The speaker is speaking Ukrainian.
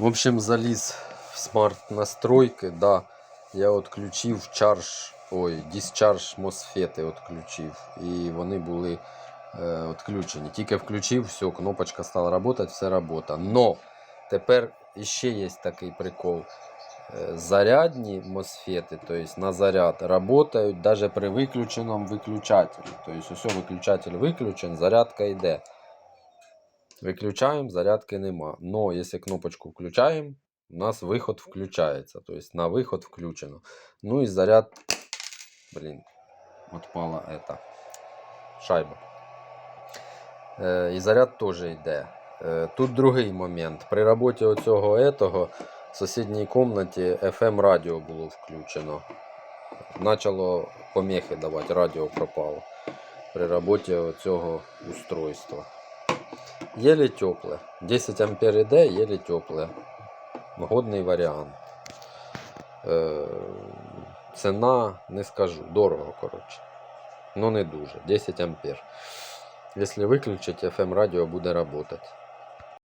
В общем, заліз в смарт настройки, да. Я відключив чарж, ой, discharge мосфети відключив. І вони були е, відключені. Тільки включив, все, кнопочка стала працювати, все робота. Но тепер іще є такий прикол. Е, Зарядні мосфети, то на заряд, работають даже при виключеному виключателі. То есть усе, виключатель виключен, зарядка йде. Виключаємо, зарядки нема. Но якщо кнопочку включаємо, у нас виход включається. То есть на виход включено. Ну і заряд. Блін, отпала эта шайба. Е, і заряд теж йде. Е, тут другий момент. При роботі оцього етого в сусідній кімнаті FM радіо було включено. Начало помехи давати, радіо пропало. При роботі цього устройства. Єлі тепле. 10 ампер іде, еле тепле. Годний варіант. Е, ціна не скажу. Дорого, коротше. Ну не дуже. 10 ампер. Якщо виключити, FM радіо буде працювати.